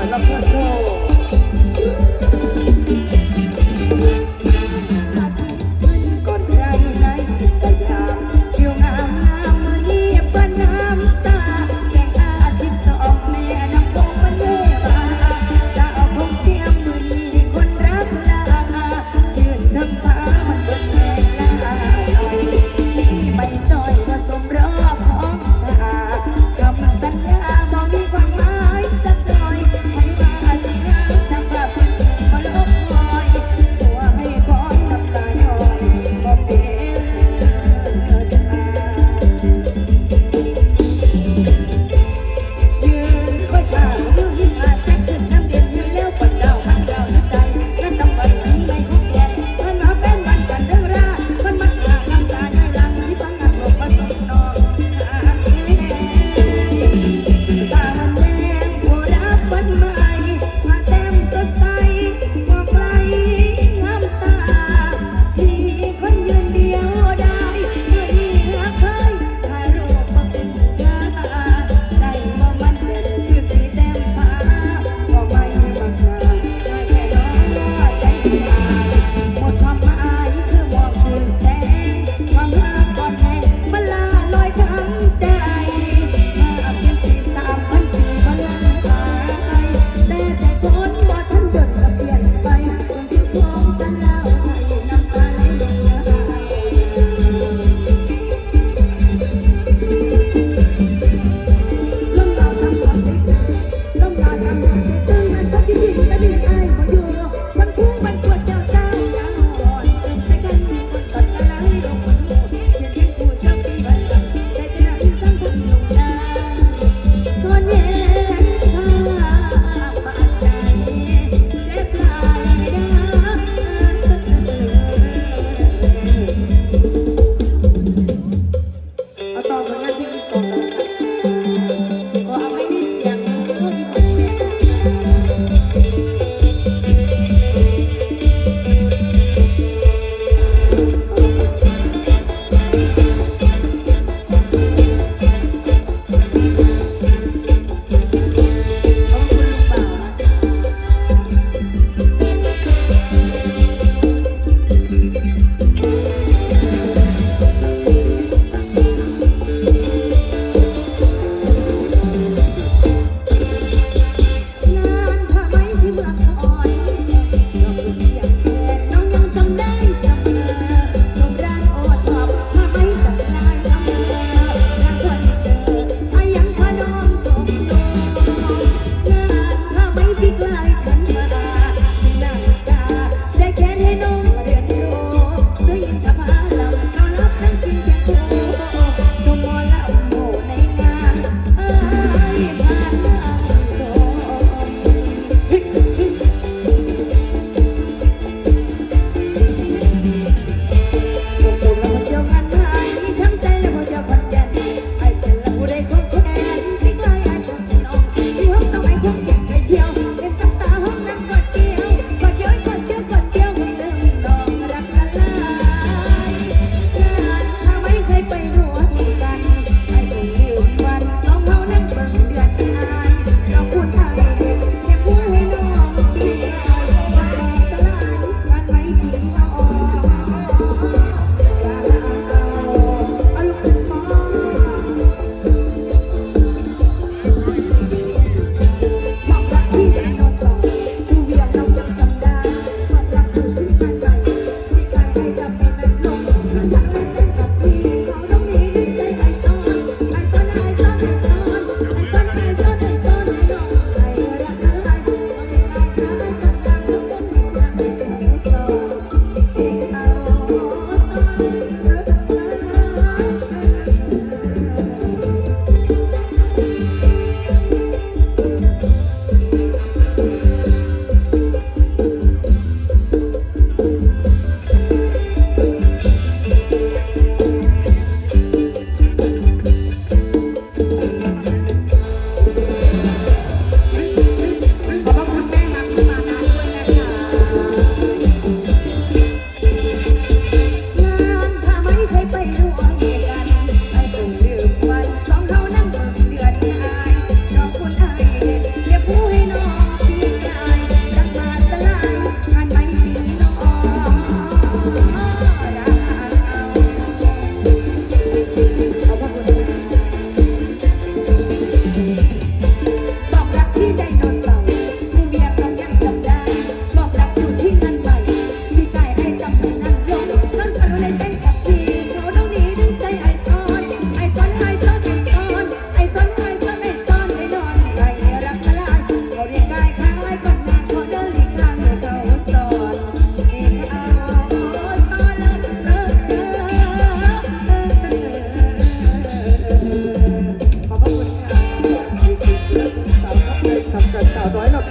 วยรับเพื่อน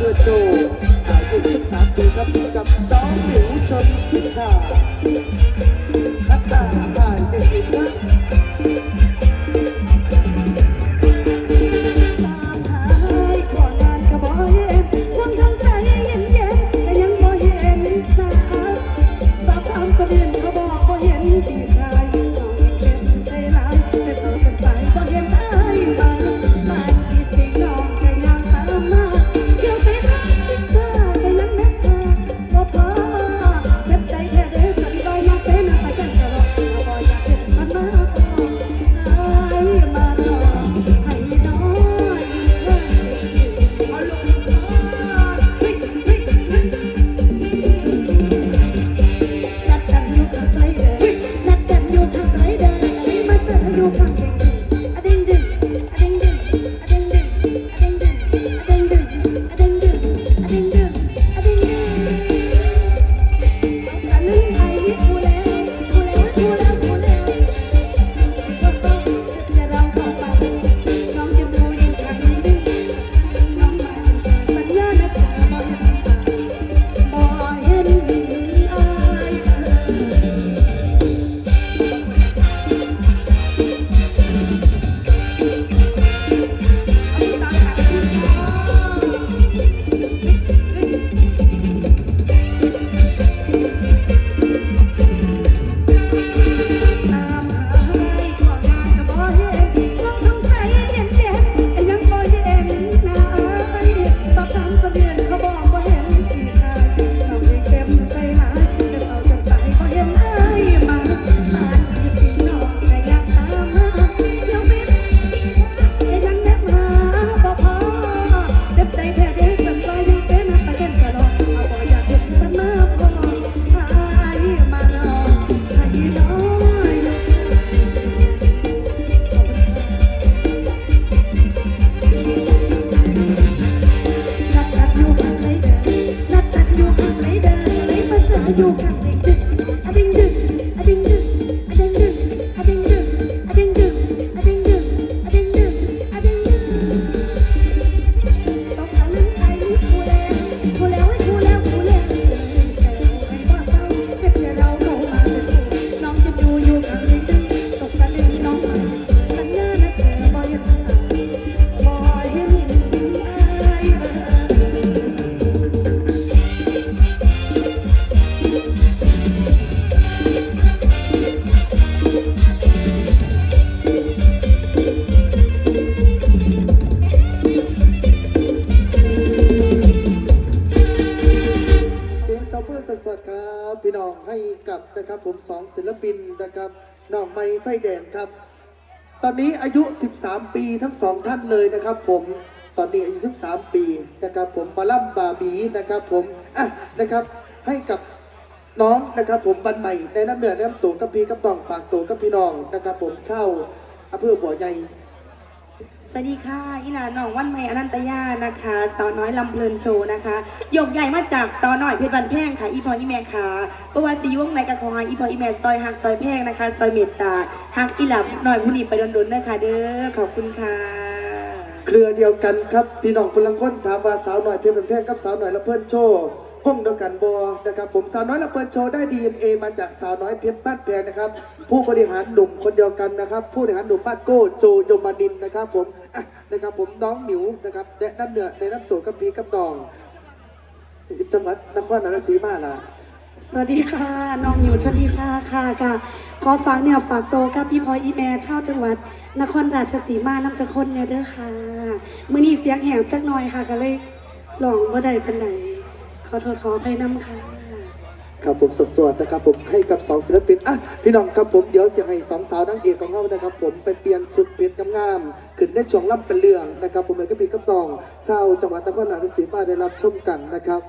เพื่อโจหายไทั้งสามปีครับกับน้องหมิวชนทิชา นะครับผมสองศิลปินนะครับน้องไม้ไฟแดงครับ ตอนนี้อายุ 13 ปีทั้งสองท่านเลยนะครับ ผมตอนนี้อายุ 13 ปีนะครับ ผมบาลัมบาบีนะครับ ผมอะนะครับให้กับน้องนะครับผมวันใหม่ในน้ำเหนือน้ำตัวกับพี่กับน้องฝากตัวกับพี่น้องนะครับ ผมเช่าอำเภอบ่อใหญ่ สวัสดีค่ะอีหลาน้องวันใหม่อนันตยานะคะสาวน้อยลำเพลินโชว์นะคะยกใหญ่มาจากสาวน้อยเพชรบันแพงค่ะอีพออีแม่ค่ะเพระว่าสิยุ่วงในกระของอีพออีแม่ซอยหักซอยแพงนะคะซอยเมตตาหักอีหลาหน่อยผู้นี้ไปดนๆนะคะเด้อขอบคุณค่ะ เครือเดียวกันครับพี่น้องพลังคนถามว่าสาวหน่อยเพียงเป็นแพงกับสาวหน่อยละเพิ่นโชว์ ห้องเดียวกันบอนะครับ ผมสาวน้อยละเพิ่นโชว์ได้ DNA มาจากสาวน้อยเพชรบ้านแพงนะครับ ผู้บริหารหนุ่มคนเดียวกันนะครับ ผู้บริหารหนุ่มบ้านโก้โจยมานินนะครับ ผมอะนะครับผมน้องหมิวนะครับแนะน้ำเหนือในน้ำตัวกับพีกับนองจังหวัดนครราชสีมาล่ะสวัสดีค่ะ น้องอยู่ชนทิชาค่ะค่ะ ขอฝากเนี่ยฝากโตกับพี่พลอยอีแม่ชาวจังหวัด นครราชสีมาน้ำจะคนเนี่ยเด้อค่ะ มือนี้เสียงแหบจักหน่อยค่ะก็เลยลองบ่ได้ปันใด ขอโทษขออภัยน้ำค่ะครับผมสดๆนะครับผมให้กับสองศิลปินอะพี่น้องครับผมเดี๋ยวเสียงให้สองสาวนางเอกของเขานะครับ ผมไปเปลี่ยนชุดเพชรงามๆขึ้นได้ช่วงล่ำเป็นเรื่องนะครับ ผมเลยก็พี่กับตองชาวจังหวัดนครราชสีมาได้รับชมกันนะครับ